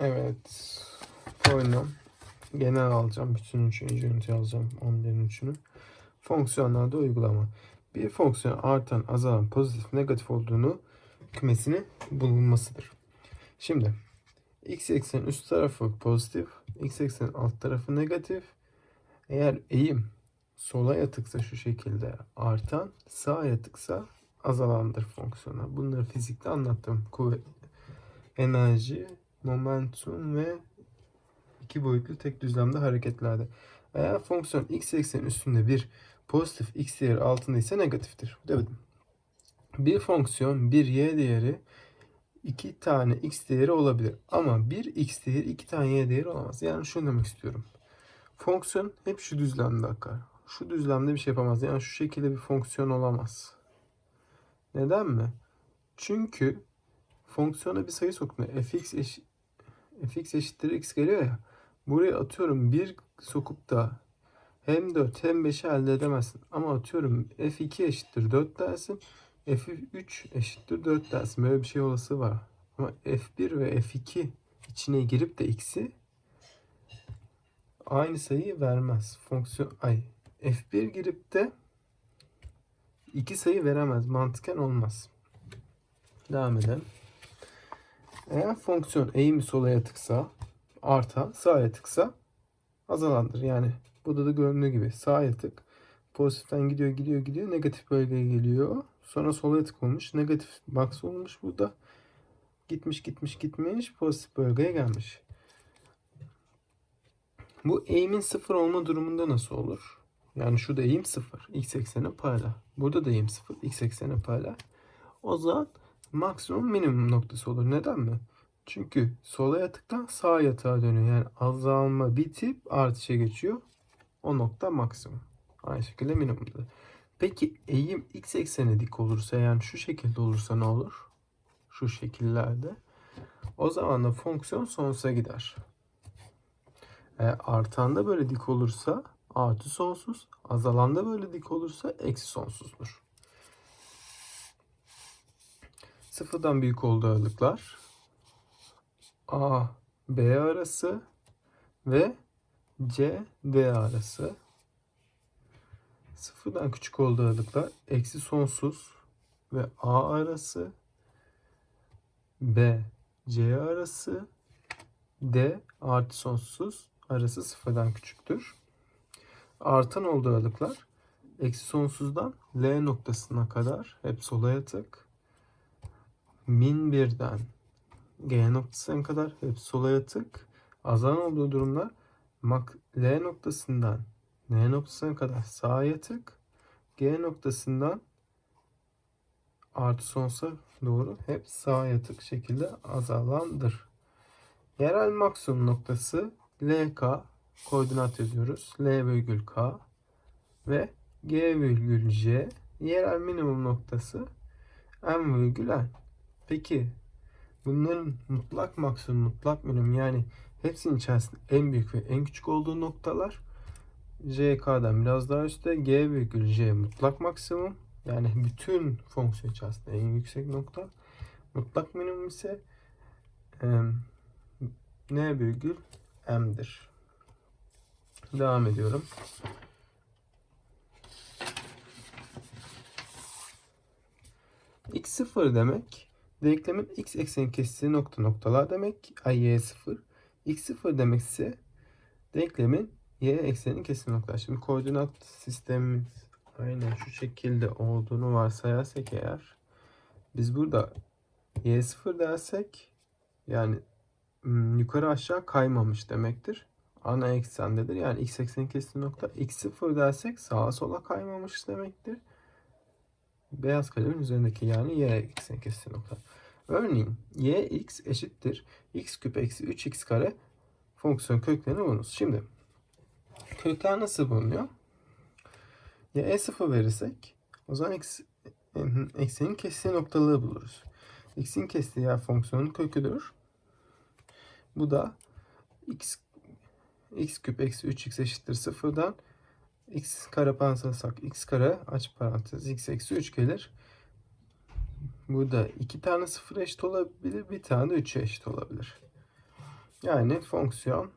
Evet. Polinom. Genel alacağım. Bütün üçüncü ünite alacağım. 11'in üçünü. Fonksiyonlarda uygulama. Bir fonksiyon artan, azalan, pozitif, negatif olduğunu kümesini bulunmasıdır. Şimdi x eksenin üst tarafı pozitif, x eksenin alt tarafı negatif. Eğer eğim sola yatıksa şu şekilde artan, sağa yatıksa azalandır fonksiyona. Bunları fizikte anlattım. Kuvvet, enerji, momentum ve iki boyutlu tek düzlemde hareketlerde. Eğer fonksiyon x eksenin üstünde bir pozitif x değeri altında ise negatiftir. Demedim. Bir fonksiyon bir y değeri iki tane x değeri olabilir. Ama bir x değeri iki tane y değeri olamaz. Yani şunu demek istiyorum. Fonksiyon hep şu düzlemde akar. Şu düzlemde bir şey yapamaz. Yani şu şekilde bir fonksiyon olamaz. Neden mi? Çünkü fonksiyona bir sayı soktuğunda fx, eş, fx eşittir x geliyor ya. Buraya atıyorum bir sokup da hem 4 hem 5'i elde edemezsin. Ama atıyorum f2 eşittir 4 dersin. f3 eşittir 4 dersin. Böyle bir şey olası var. Ama f1 ve f2 içine girip de x'i aynı sayıyı vermez. Fonksiyon ay f1 girip de iki sayı veremez. Mantıken olmaz. Devam edelim. Eğer fonksiyon eğimi sola yatıksa arta, sağa yatıksa azalandır. Yani burada da göründüğü gibi sağa yatık pozitiften gidiyor gidiyor gidiyor negatif bölgeye geliyor. Sonra sola yatık olmuş. Negatif box olmuş burada. Gitmiş gitmiş gitmiş pozitif bölgeye gelmiş. Bu eğimin sıfır olma durumunda nasıl olur? Yani şurada eğim sıfır. X ekseni payla. Burada da eğim sıfır. X ekseni payla. O zaman maksimum minimum noktası olur. Neden mi? Çünkü sola yatıktan sağa yatağa dönüyor. Yani azalma bitip artışa geçiyor. O nokta maksimum. Aynı şekilde minimumda. Peki eğim x ekseni dik olursa yani şu şekilde olursa ne olur? Şu şekillerde. O zaman da fonksiyon sonsuza gider. Eğer artan da böyle dik olursa artı sonsuz, azalan da böyle dik olursa eksi sonsuzdur. Sıfırdan büyük olduğu aralıklar A, B arası ve C, D arası. Sıfırdan küçük olduğu aralıklar eksi sonsuz ve A arası, B, C arası, D artı sonsuz arası sıfırdan küçüktür. Artan olduğu aralıklar eksi sonsuzdan L noktasına kadar hep sola yatık. Min birden G noktasına kadar hep sola yatık. Azalan olduğu durumlar mak L noktasından N noktasına kadar sağa yatık. G noktasından artı sonsuza doğru hep sağa yatık şekilde azalandır. Yerel maksimum noktası LK koordinat yazıyoruz. L virgül K ve G virgül J yerel minimum noktası M virgül N. Peki bunların mutlak maksimum mutlak minimum yani hepsinin içerisinde en büyük ve en küçük olduğu noktalar JK'dan biraz daha üstte G virgül J mutlak maksimum yani bütün fonksiyon içerisinde en yüksek nokta mutlak minimum ise e, N virgül M'dir. Devam ediyorum. x0 demek denklemin x ekseni kestiği nokta noktalar demek. Ay y0. x0 demek ise denklemin y ekseninin kestiği noktalar. Şimdi koordinat sistemimiz aynen şu şekilde olduğunu varsayarsak eğer biz burada y0 dersek yani hmm, yukarı aşağı kaymamış demektir. Ana eksendedir. Yani x ekseni kestiği nokta x0 dersek sağa sola kaymamış demektir. Beyaz kalemin üzerindeki yani y ekseni kestiği nokta. Örneğin y x eşittir x küp eksi 3x kare fonksiyon köklerini bulunuz. Şimdi kökler nasıl bulunuyor? Ya e0 verirsek o zaman x eksenin kestiği noktalığı buluruz. x'in kestiği yer fonksiyonun köküdür. Bu da x x küp eksi 3x eşittir sıfırdan x kare parantezsak x kare aç parantez x eksi 3 gelir. Burada iki tane sıfır eşit olabilir. Bir tane de 3'e eşit olabilir. Yani fonksiyon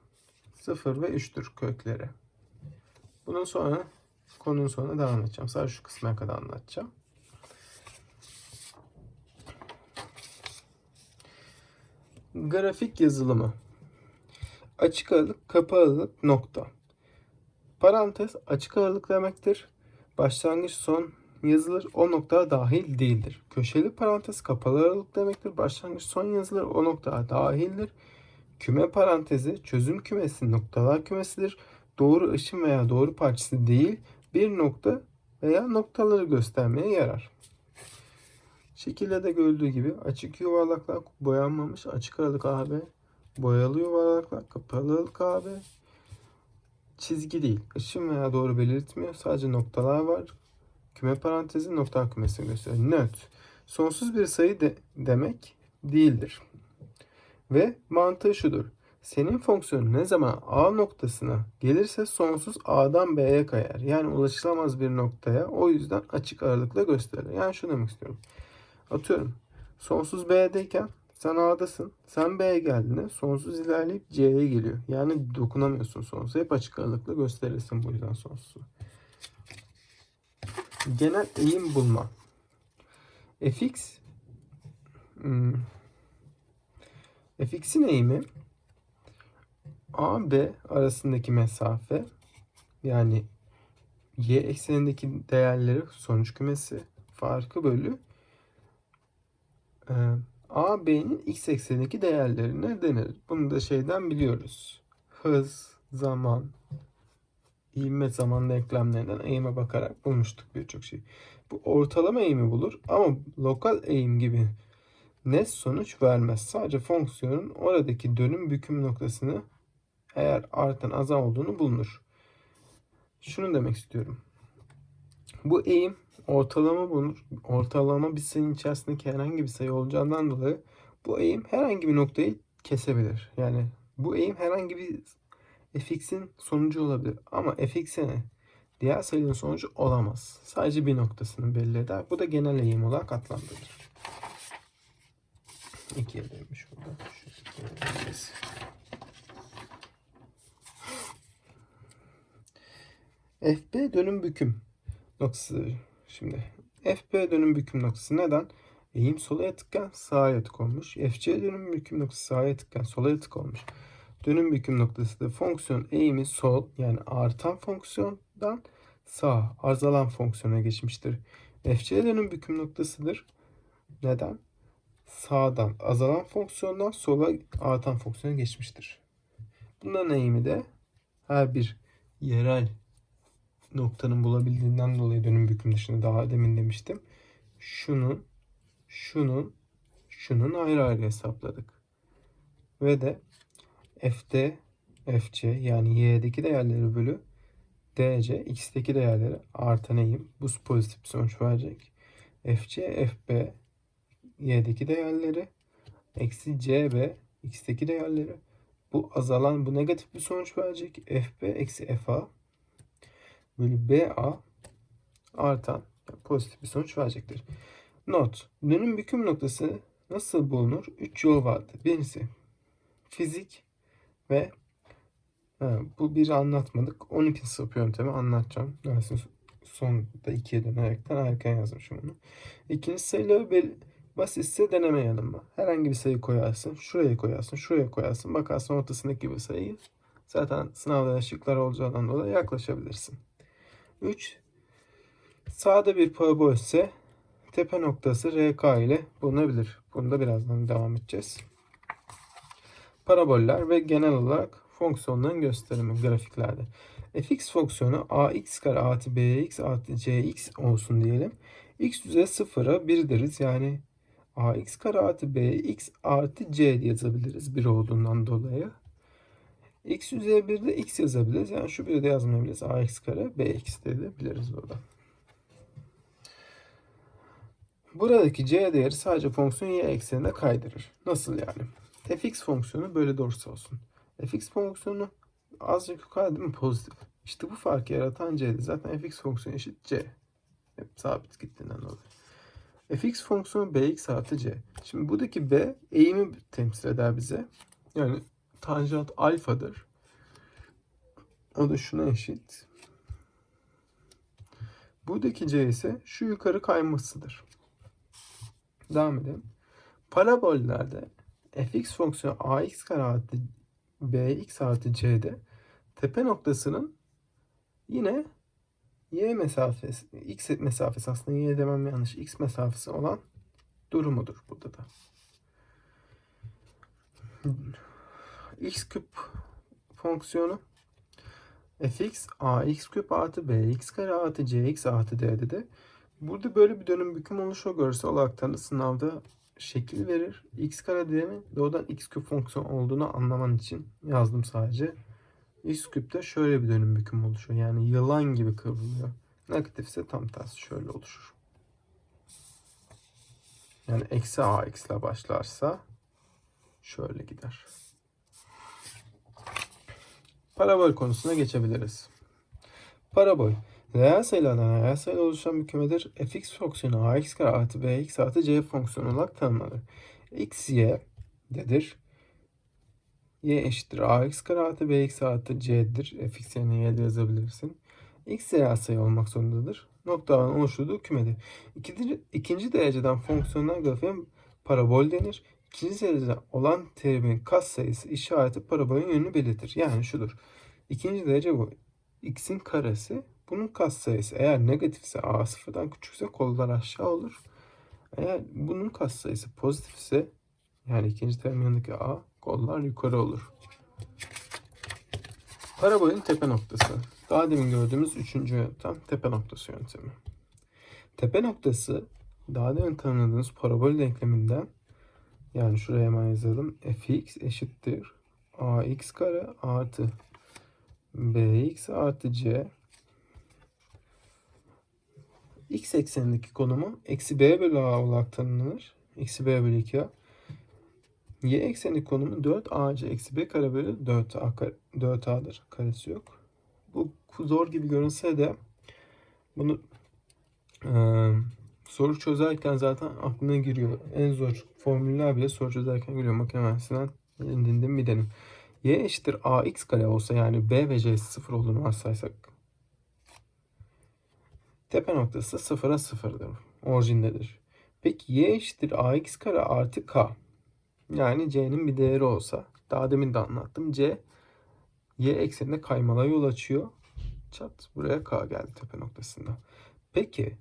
0 ve 3'tür kökleri. Bunun sonra konunun sonuna devam edeceğim. Sadece şu kısmına kadar anlatacağım. Grafik yazılımı. Açık aralık, kapalı aralık, nokta. Parantez açık aralık demektir. Başlangıç son yazılır. O nokta dahil değildir. Köşeli parantez kapalı aralık demektir. Başlangıç son yazılır. O nokta dahildir. Küme parantezi çözüm kümesi noktalar kümesidir. Doğru ışın veya doğru parçası değil bir nokta veya noktaları göstermeye yarar. Şekilde de görüldüğü gibi açık yuvarlaklar boyanmamış açık aralık AB, boyalı yuvarlaklar kapalı aralık AB, çizgi değil, ışın veya doğru belirtmiyor. Sadece noktalar var. Küme parantezi nokta kümesini gösteriyor. Nöt. Sonsuz bir sayı de demek değildir. Ve mantığı şudur. Senin fonksiyonun ne zaman A noktasına gelirse sonsuz A'dan B'ye kayar. Yani ulaşılamaz bir noktaya o yüzden açık aralıkla gösterilir. Yani şunu demek istiyorum. Atıyorum. Sonsuz B'deyken sen A'dasın. Sen B'ye geldiğinde sonsuz ilerleyip C'ye geliyor. Yani dokunamıyorsun sonsuza. Hep açık aralıkla gösterirsin bu yüzden sonsuzu. Genel eğim bulma. fx hmm, fx'in eğimi A B arasındaki mesafe yani y eksenindeki değerleri sonuç kümesi farkı bölü e, A B'nin x eksenindeki değerlerine denir. Bunu da şeyden biliyoruz. Hız, zaman, ivme zaman denklemlerinden eğime bakarak bulmuştuk birçok şey. Bu ortalama eğimi bulur ama lokal eğim gibi net sonuç vermez. Sadece fonksiyonun oradaki dönüm büküm noktasını eğer artan azal olduğunu bulunur. Şunu demek istiyorum. Bu eğim ortalama bulunur. Ortalama bir sayının içerisindeki herhangi bir sayı olacağından dolayı bu eğim herhangi bir noktayı kesebilir. Yani bu eğim herhangi bir fx'in sonucu olabilir. Ama fx'e diğer sayının sonucu olamaz. Sadece bir noktasını belli eder. Bu da genel eğim olarak adlandırılır. İkiye bölmüş burada. FB dönüm büküm noktası. Şimdi FB dönüm büküm noktası neden? Eğim sola yatıkken sağa yatık olmuş. FC dönüm büküm noktası sağa yatıkken sola yatık olmuş. Dönüm büküm noktası da fonksiyon eğimi sol yani artan fonksiyondan sağ azalan fonksiyona geçmiştir. FC dönüm büküm noktasıdır. Neden? Sağdan azalan fonksiyondan sola artan fonksiyona geçmiştir. Bunların eğimi de her bir yerel noktanın bulabildiğinden dolayı dönüm büküm dışında daha demin demiştim. Şunun, şunun, şunun ayrı ayrı hesapladık. Ve de f'de fc yani y'deki değerleri bölü dc x'teki değerleri artan eğim bu pozitif bir sonuç verecek. fc fb y'deki değerleri eksi cb x'teki değerleri bu azalan bu negatif bir sonuç verecek. fb eksi fa bölü BA artan pozitif bir sonuç verecektir. Not. Dönüm büküm noktası nasıl bulunur? 3 yol vardır. Birincisi fizik ve ha, bu bir anlatmadık. 12 sınıf yöntemi anlatacağım. Dersin sonunda ikiye dönerekten erken yazmışım bunu. İkinci sayıları bel basitse deneme yanılma. Herhangi bir sayı koyarsın. Şuraya koyarsın. Şuraya koyarsın. Bakarsın ortasındaki bir sayı. Zaten sınavda şıklar olacağından dolayı yaklaşabilirsin. 3. Sağda bir parabol ise tepe noktası RK ile bulunabilir. Bunu da birazdan devam edeceğiz. Paraboller ve genel olarak fonksiyonların gösterimi grafiklerde. fx fonksiyonu ax kare artı bx artı cx olsun diyelim. x üzeri sıfıra 1 deriz. Yani ax kare artı bx artı c yazabiliriz 1 olduğundan dolayı x üzeri 1'de x yazabiliriz. Yani şu biri de yazmayabiliriz. ax kare bx de biliriz burada. Buradaki c değeri sadece fonksiyon y eksenine kaydırır. Nasıl yani? Fx fonksiyonu böyle doğrusu olsun. fx fonksiyonu azıcık yukarı değil mi? Pozitif. İşte bu farkı yaratan c'di. Zaten fx fonksiyonu eşit c. Hep sabit gittiğinden dolayı. fx fonksiyonu bx artı c. Şimdi buradaki b eğimi temsil eder bize. Yani tanjant alfadır. O da şuna eşit. Buradaki c ise şu yukarı kaymasıdır. Devam edelim. Parabollerde fx fonksiyonu ax kare artı bx artı c'de tepe noktasının yine y mesafesi, x mesafesi aslında y demem yanlış, x mesafesi olan durumudur burada da. x küp fonksiyonu fx ax küp artı bx kare artı cx artı d'de de burada böyle bir dönüm büküm oluşuyor görsel olarak da sınavda şekil verir. x kare değerin doğrudan x küp fonksiyon olduğunu anlaman için yazdım sadece. x küpte şöyle bir dönüm büküm oluşuyor. Yani yılan gibi kıvrılıyor. Negatifse tam tersi şöyle oluşur. Yani eksi ax ile başlarsa şöyle gider. Parabol konusuna geçebiliriz. Parabol reel sayılardan reel sayı oluşan bir kümedir. fx fonksiyonu ax kare artı bx artı c fonksiyonu olarak tanımlanır. x y dedir. y eşittir ax kare artı bx artı c'dir. fx yerine y'de yazabilirsin. x reel sayı olmak zorundadır. Noktaların oluşturduğu kümedir. İkinci, ikinci dereceden fonksiyonlar grafiğe parabol denir. İkinci derecede olan terimin katsayısı işareti parabolün yönünü belirtir. Yani şudur. İkinci derece bu. x'in karesi. Bunun katsayısı eğer negatifse a sıfırdan küçükse kollar aşağı olur. Eğer bunun katsayısı pozitifse yani ikinci terimin yanındaki a kollar yukarı olur. Parabolün tepe noktası. Daha demin gördüğümüz üçüncü yöntem tepe noktası yöntemi. Tepe noktası daha demin tanımladığımız parabol denkleminden yani şuraya hemen yazalım. fx eşittir ax kare artı bx artı c x eksenindeki konumu eksi b bölü a olarak tanımlanır. Eksi b bölü 2a. Y eksenindeki konumu 4ac eksi b kare bölü 4a, kare, 4a'dır. Karesi yok. Bu zor gibi görünse de bunu e, soru çözerken zaten aklına giriyor. En zor formüller bile soru çözerken giriyor. Makine mühendisinden dindim bir dedim. Y eşittir ax kare olsa yani b ve c sıfır olduğunu varsaysak tepe noktası sıfıra sıfırdır. Orijindedir. Peki y eşittir ax kare artı k. Yani c'nin bir değeri olsa daha demin de anlattım. c y ekseninde kaymala yol açıyor. Çat buraya k geldi tepe noktasında. Peki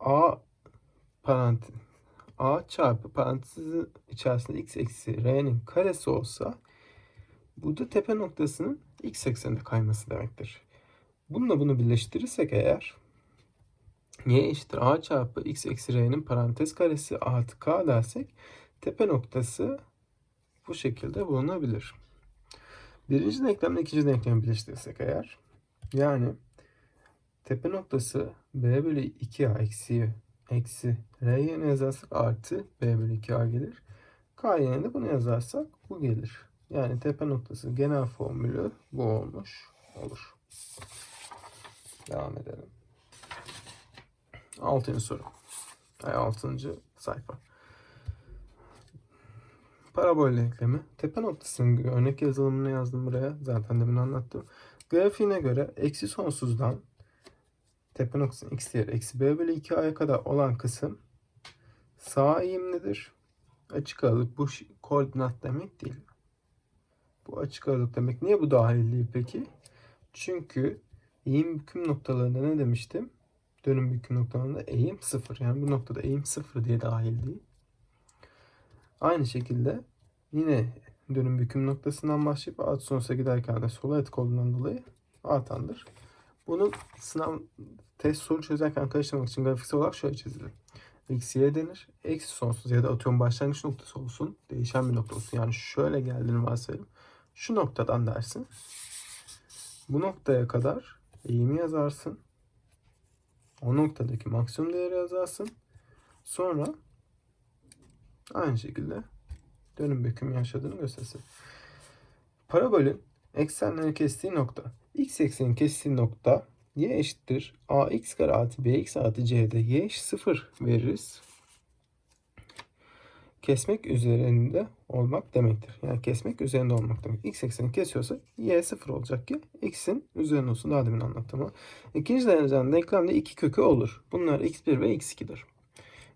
a parantez a çarpı parantezin içerisinde x eksi r'nin karesi olsa bu da tepe noktasının x ekseninde kayması demektir. Bununla bunu birleştirirsek eğer y eşittir a çarpı x eksi r'nin parantez karesi artı k dersek tepe noktası bu şekilde bulunabilir. Birinci denklemle ikinci denklemi birleştirirsek eğer yani tepe noktası b bölü 2a eksi eksi r yerine yazarsak artı b bölü 2a gelir. K yerine de bunu yazarsak bu gelir. Yani tepe noktası genel formülü bu olmuş olur. Devam edelim. Altıncı soru. Ay, altıncı sayfa. Parabol denklemi. Tepe noktasının örnek yazılımını yazdım buraya. Zaten demin anlattım. Grafiğine göre eksi sonsuzdan tepe noktasının x değeri eksi b bölü 2a'ya kadar olan kısım sağ eğimlidir. Açık aralık bu koordinat demek değil. Bu açık aralık demek. Niye bu dahil değil peki? Çünkü eğim büküm noktalarında ne demiştim? Dönüm büküm noktalarında eğim sıfır. Yani bu noktada eğim sıfır diye dahil değil. Aynı şekilde yine dönüm büküm noktasından başlayıp alt sonuçta giderken de sola etki olduğundan dolayı artandır. Bunu sınav test soru çözerken karıştırmak için grafiksel olarak şöyle çizilir. X, Y denir. Eksi sonsuz ya da atıyorum başlangıç noktası olsun. Değişen bir nokta olsun. Yani şöyle geldiğini varsayalım. Şu noktadan dersin. Bu noktaya kadar eğimi yazarsın. O noktadaki maksimum değeri yazarsın. Sonra aynı şekilde dönüm büküm yaşadığını göstersin. Parabolün eksenlerini kestiği nokta. X eksenin kestiği nokta y eşittir ax kare artı bx artı c'de y eşit 0 veririz. Kesmek üzerinde olmak demektir. Yani kesmek üzerinde olmak demek. X ekseni kesiyorsa y sıfır olacak ki x'in üzerinde olsun. Daha demin anlattım. İkinci dereceden denklemde iki kökü olur. Bunlar x1 ve x2'dir.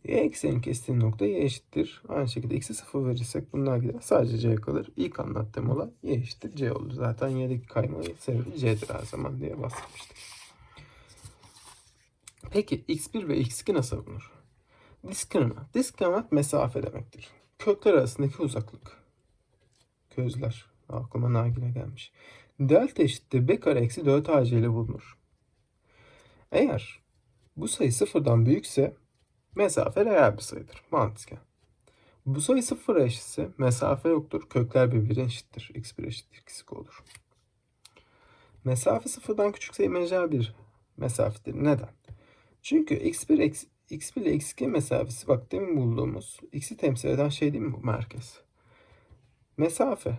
Y eksenin kestiği nokta y eşittir. Aynı şekilde x'e sıfır verirsek bunlar gider. Sadece c kalır. İlk anlattığım olay y eşittir c olur. Zaten y'deki kaymayı sebebi c'dir her zaman diye bahsetmiştik. Peki x1 ve x2 nasıl bulunur? Diskriminant. Diskriminant mesafe demektir. Kökler arasındaki uzaklık. Közler. Aklıma nargile gelmiş. Delta eşittir b kare eksi 4 ac ile bulunur. Eğer bu sayı sıfırdan büyükse mesafe reel bir sayıdır. Mantıken. Bu sayı sıfıra eşitse mesafe yoktur. Kökler birbirine eşittir. x1 eşittir x2 olur. Mesafe sıfırdan küçükse imajiner bir mesafedir. Neden? Çünkü x1 eksi x1 ile x2 mesafesi bak demin bulduğumuz x'i temsil eden şey değil mi bu merkez? Mesafe.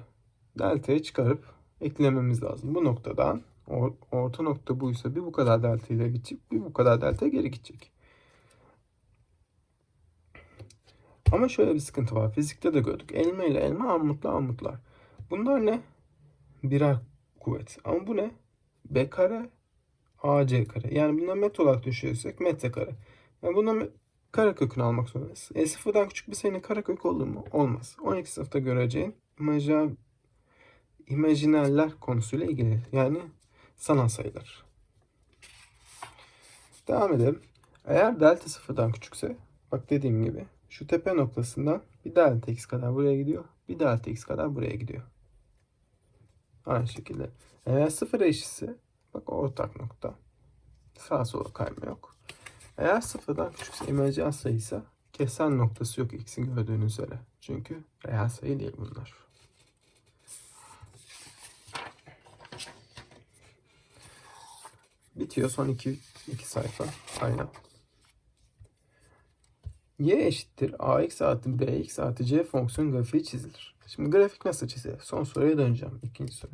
Delta'yı çıkarıp eklememiz lazım. Bu noktadan or- orta nokta buysa bir bu kadar delta ile gidecek, bir bu kadar delta geri gidecek. Ama şöyle bir sıkıntı var. Fizikte de gördük. Elma ile elma armutla armutlar. Bunlar ne? Birer kuvvet. Ama bu ne? B kare AC kare. Yani bundan metre olarak düşünürsek metre kare. Yani bundan kare kökünü almak zorundayız. E sıfırdan küçük bir sayının kare kökü olur mu? Olmaz. 12 sınıfta göreceğin imajiner, imajinerler konusuyla ilgili. Yani sanal sayılar. Devam edelim. Eğer delta sıfırdan küçükse bak dediğim gibi şu tepe noktasından bir delta x kadar buraya gidiyor. Bir delta x kadar buraya gidiyor. Aynı şekilde. Eğer sıfır eşitse bak ortak nokta. Sağa sola kayma yok. Eğer sıfırdan küçükse imajiner sayıysa kesen noktası yok x'in gördüğünüz üzere. Çünkü reel sayı değil bunlar. Bitiyor son iki, iki sayfa. Aynen. y eşittir ax artı bx artı c fonksiyon grafiği çizilir. Şimdi grafik nasıl çizilir? Son soruya döneceğim. İkinci soru.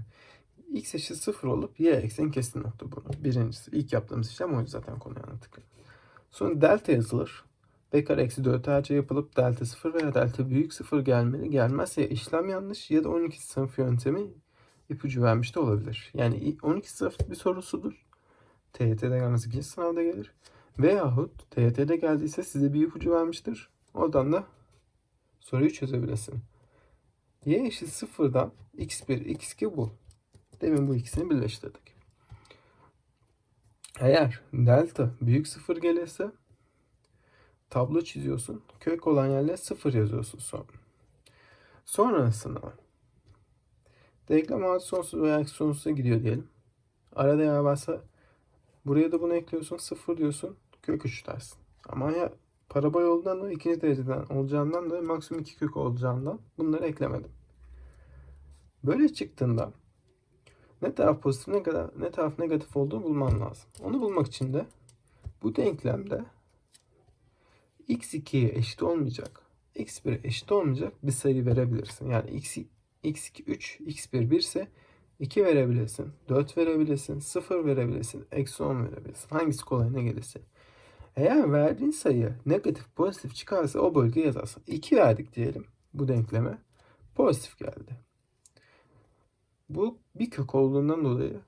x eşit 0 olup y eksen kesin nokta bunu. Birincisi. ilk yaptığımız işlem oydu zaten konuyu anlattık. Sonra delta yazılır. b kare eksi 4 ac yapılıp delta 0 veya delta büyük 0 gelmeli. Gelmezse ya işlem yanlış ya da 12 sınıf yöntemi ipucu vermiş de olabilir. Yani 12 sınıf bir sorusudur. TYT'de gelmez ikinci sınavda gelir. Veyahut TYT'de geldiyse size bir ipucu vermiştir. Oradan da soruyu çözebilirsin. Y eşit sıfırdan x1, x2 bul. Demin bu ikisini birleştirdik. Eğer delta büyük sıfır gelirse tablo çiziyorsun. Kök olan yerle sıfır yazıyorsun sonra. Sonrasında denklem artı sonsuz veya eksi sonsuza gidiyor diyelim. Arada yer varsa buraya da bunu ekliyorsun. Sıfır diyorsun. Kök 3 dersin. Ama ya parabol olduğundan da ikinci dereceden olacağından da maksimum iki kök olacağından bunları eklemedim. Böyle çıktığında ne taraf pozitif ne kadar ne taraf negatif olduğunu bulman lazım. Onu bulmak için de bu denklemde x2'ye eşit olmayacak, x1'e eşit olmayacak bir sayı verebilirsin. Yani x, x2 3, x1 1 ise 2 verebilirsin, 4 verebilirsin, 0 verebilirsin, eksi 10 verebilirsin. Hangisi kolayına gelirse. Eğer verdiğin sayı negatif pozitif çıkarsa o bölgeye yazarsın. 2 verdik diyelim bu denkleme. Pozitif geldi. Bu bir kök olduğundan dolayı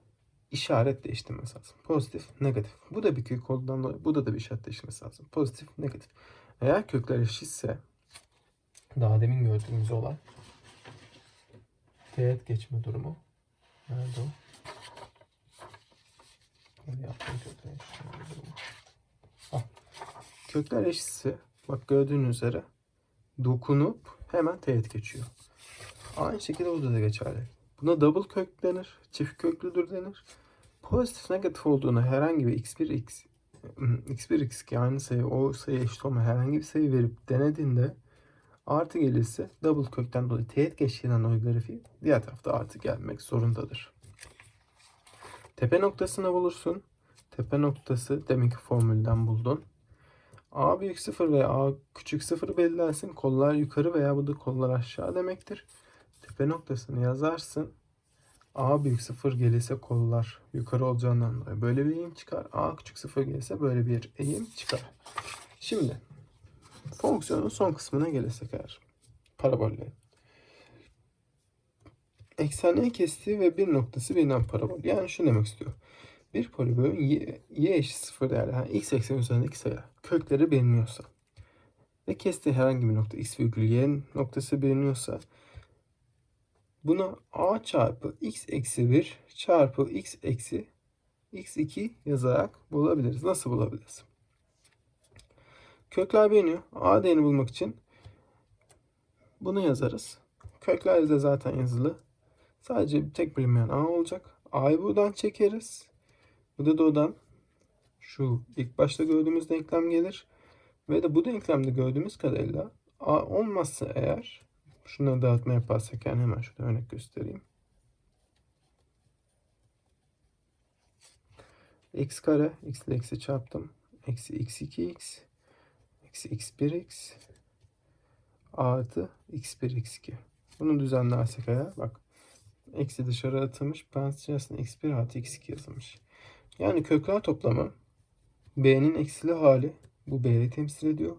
işaret değiştirmesi lazım. Pozitif, negatif. Bu da bir kök olduğundan dolayı bu da da bir işaret değiştirmesi lazım. Pozitif, negatif. Eğer kökler eşitse daha demin gördüğümüz olay teğet geçme durumu. Nerede o? Kökler. Ah. Kökler eşitse bak gördüğünüz üzere dokunup hemen teğet geçiyor. Aynı şekilde burada da geçerli. Buna double kök denir. Çift köklüdür denir. Pozitif negatif olduğunu herhangi bir x1 x x1 x2 aynı sayı o sayı eşit olma herhangi bir sayı verip denediğinde artı gelirse double kökten dolayı teğet geçtiğinden dolayı grafiği diğer tarafta artı gelmek zorundadır. Tepe noktasını bulursun. Tepe noktası deminki formülden buldun. A büyük 0 veya A küçük 0 belirlersin. Kollar yukarı veya bu da kollar aşağı demektir. Tepe noktasını yazarsın. A büyük 0 gelirse kollar yukarı olacağından dolayı böyle bir eğim çıkar. A küçük 0 gelirse böyle bir eğim çıkar. Şimdi fonksiyonun son kısmına gelirsek eğer. parabollerin. Eksenliğe kestiği ve bir noktası bilinen parabol. Yani şunu demek istiyor. Bir poligonun y, y eşit sıfır değerli yani x ekseni üzerindeki sayı kökleri biliniyorsa ve kestiği herhangi bir nokta x virgül y noktası biliniyorsa buna a çarpı x eksi 1 çarpı x eksi x2 yazarak bulabiliriz. Nasıl bulabiliriz? Kökler biliniyor. A değerini bulmak için bunu yazarız. Kökler de zaten yazılı. Sadece tek bilinmeyen A olacak. A'yı buradan çekeriz. Bu da doğudan şu ilk başta gördüğümüz denklem gelir. Ve de bu denklemde gördüğümüz kadarıyla A olmazsa eğer şunları dağıtma yaparsak yani hemen şurada örnek göstereyim. x kare x ile x'i çarptım. Eksi x2x eksi x1x artı x1 x2. Bunu düzenlersek eğer bak eksi dışarı atılmış. Parantez içerisinde x1 artı x2 yazılmış. Yani kökler toplamı b'nin eksili hali bu b'yi temsil ediyor.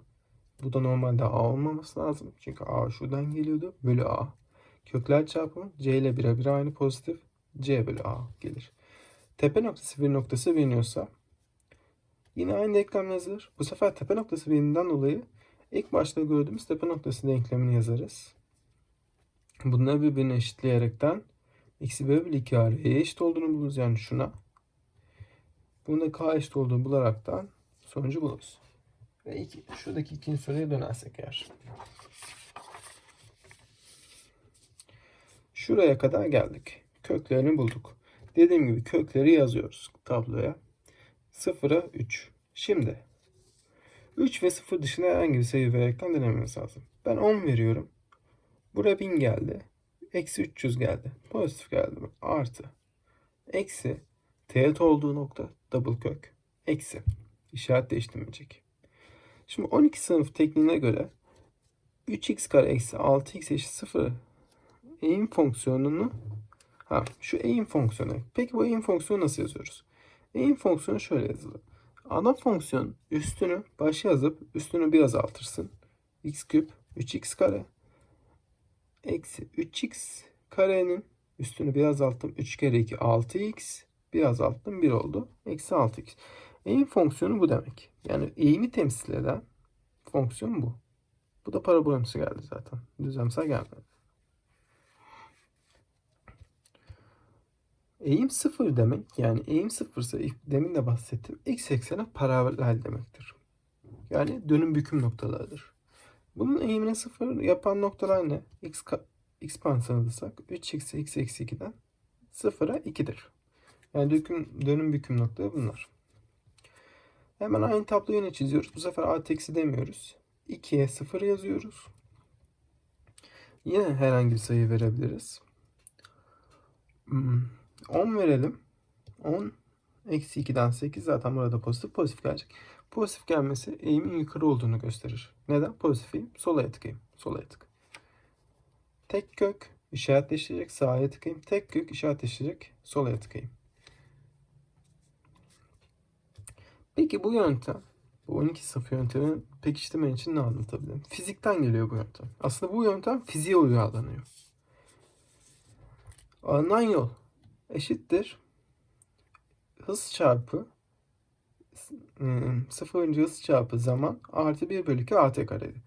Bu da normalde a olmaması lazım. Çünkü a şuradan geliyordu. Bölü a. Kökler çarpımı c ile birebir aynı pozitif. c bölü a gelir. Tepe noktası bir noktası biliniyorsa yine aynı denklem yazılır. Bu sefer tepe noktası biliminden dolayı ilk başta gördüğümüz tepe noktası denklemini yazarız. Bunları birbirine eşitleyerekten x'i bölü 2 a y'ye eşit olduğunu buluruz. Yani şuna. Bunda k eşit olduğunu bularaktan sonucu buluruz. Ve iki, şuradaki ikinci soruya dönersek eğer. Şuraya kadar geldik. Köklerini bulduk. Dediğim gibi kökleri yazıyoruz tabloya. 0'a 3. Şimdi 3 ve 0 dışında herhangi bir sayı vererekten denememiz lazım. Ben 10 veriyorum. Buraya 1000 geldi. Eksi 300 geldi. Pozitif geldi. Artı. Eksi. Teğet olduğu nokta double kök. Eksi. İşaret değiştirmeyecek. Şimdi 12 sınıf tekniğine göre 3x kare eksi 6x eşit 0 eğim fonksiyonunu ha şu eğim fonksiyonu. Peki bu eğim fonksiyonu nasıl yazıyoruz? Eğim fonksiyonu şöyle yazılır. Ana fonksiyon üstünü başa yazıp üstünü bir azaltırsın. x küp 3x kare eksi 3x karenin üstünü bir azalttım. 3 kere 2 6x bir azalttım 1 oldu. Eksi 6x. Eğim fonksiyonu bu demek. Yani eğimi temsil eden fonksiyon bu. Bu da parabolümsü geldi zaten. Düzlemsel gelmedi. Eğim sıfır demek yani eğim sıfırsa demin de bahsettim x eksene paralel demektir. Yani dönüm büküm noktalarıdır. Bunun eğimini sıfır yapan noktalar ne? x, x alırsak 3 x x eksi 2'den sıfıra 2'dir. Yani dönüm, dönüm büküm noktaları bunlar. Hemen aynı tabloyu yine çiziyoruz. Bu sefer eksi demiyoruz. 2'ye 0 yazıyoruz. Yine herhangi bir sayı verebiliriz. 10 hmm, verelim. 10 eksi 2'den 8 zaten burada pozitif pozitif gelecek. Pozitif gelmesi eğimin yukarı olduğunu gösterir. Neden? Pozitif eğim. Sola tıkayım. Sola tık. Tek kök işaretleştirecek. Sağa tıkayım. Tek kök işaretleştirecek. Sola tıkayım. Peki bu yöntem, bu 12 sınıf yöntemini pekiştirmen için ne anlatabilirim? Fizikten geliyor bu yöntem. Aslında bu yöntem fiziğe uyarlanıyor. Alınan yol eşittir hız çarpı sıfırıncı hız çarpı zaman artı 1 bölü 2 at kareydi.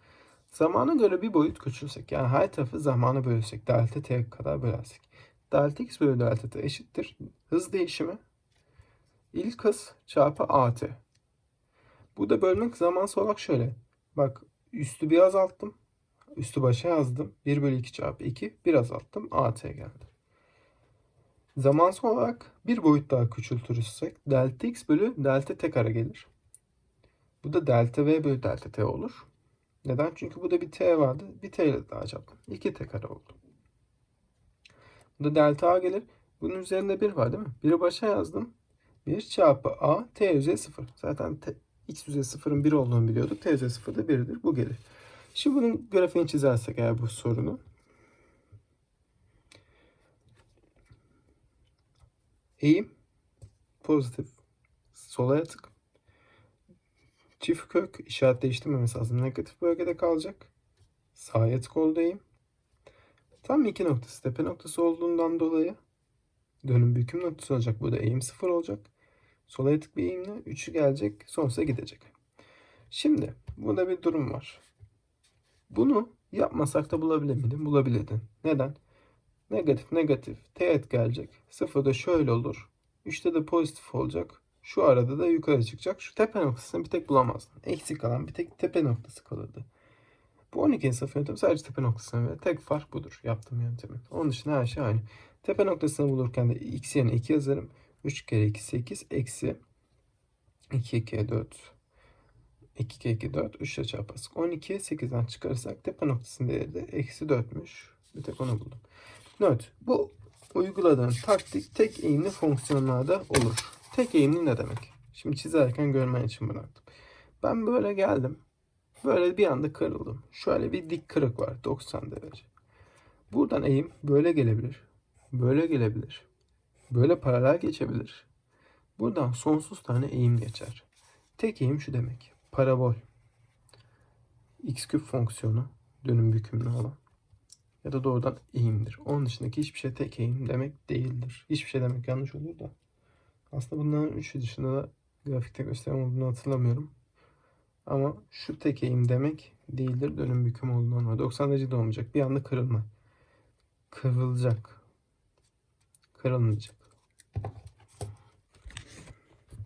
Zamana göre bir boyut küçülsek yani her tarafı zamana bölürsek delta t kadar bölersek delta x bölü delta t eşittir hız değişimi ilk hız çarpı at. Bu da bölmek zamansal olarak şöyle. Bak üstü bir azalttım. Üstü başa yazdım. 1 bölü 2 çarpı 2. Bir azalttım. AT geldi. Zamansal olarak bir boyut daha küçültürsek delta x bölü delta t kare gelir. Bu da delta v bölü delta t olur. Neden? Çünkü bu da bir t vardı. Bir t ile daha çarptım. 2 t kare oldu. Bu da delta a gelir. Bunun üzerinde 1 var değil mi? 1'i başa yazdım. 1 çarpı a t üzeri 0. Zaten t, x üzeri 0'ın 1 olduğunu biliyorduk. t üzeri 0 da 1'dir. Bu gelir. Şimdi bunun grafiğini çizersek eğer bu sorunu. Eğim pozitif. Sola tık. Çift kök işaret değiştirmemesi lazım. Negatif bölgede kalacak. Sağa tık oldu eğim. Tam iki noktası tepe noktası olduğundan dolayı dönüm büküm noktası olacak. Bu da eğim sıfır olacak. Sola tık bir eğimle 3'ü gelecek. Sonsuza gidecek. Şimdi burada bir durum var. Bunu yapmasak da bulabilir miydin? Bulabilirdin. Neden? Negatif negatif teğet gelecek. Sıfırda şöyle olur. 3'te de pozitif olacak. Şu arada da yukarı çıkacak. Şu tepe noktasını bir tek bulamazdın. Eksik kalan bir tek tepe noktası kalırdı. Bu 12. sınıf yöntemi sadece tepe noktasına ve tek fark budur yaptığım yöntemin. Onun dışında her şey aynı. Tepe noktasını bulurken de x yerine 2 yazarım. 3 kere 2 8 eksi 2 kere 4 2 kere 2 4 3 ile çarparsak 12 8'den çıkarırsak tepe noktasının değeri de eksi 4'müş. Bir tek onu buldum. Not. Bu uyguladığın taktik tek eğimli fonksiyonlarda olur. Tek eğimli ne demek? Şimdi çizerken görmen için bıraktım. Ben böyle geldim. Böyle bir anda kırıldım. Şöyle bir dik kırık var 90 derece. Buradan eğim böyle gelebilir. Böyle gelebilir. Böyle paralel geçebilir. Buradan sonsuz tane eğim geçer. Tek eğim şu demek. Parabol. X küp fonksiyonu dönüm bükümlü olan ya da doğrudan eğimdir. Onun dışındaki hiçbir şey tek eğim demek değildir. Hiçbir şey demek yanlış olur da. Aslında bunların üçü dışında da grafikte gösteren olduğunu hatırlamıyorum. Ama şu tek eğim demek değildir. Dönüm büküm olduğundan var. 90 derece de olmayacak. Bir anda kırılma. Kırılacak. Kırılmayacak.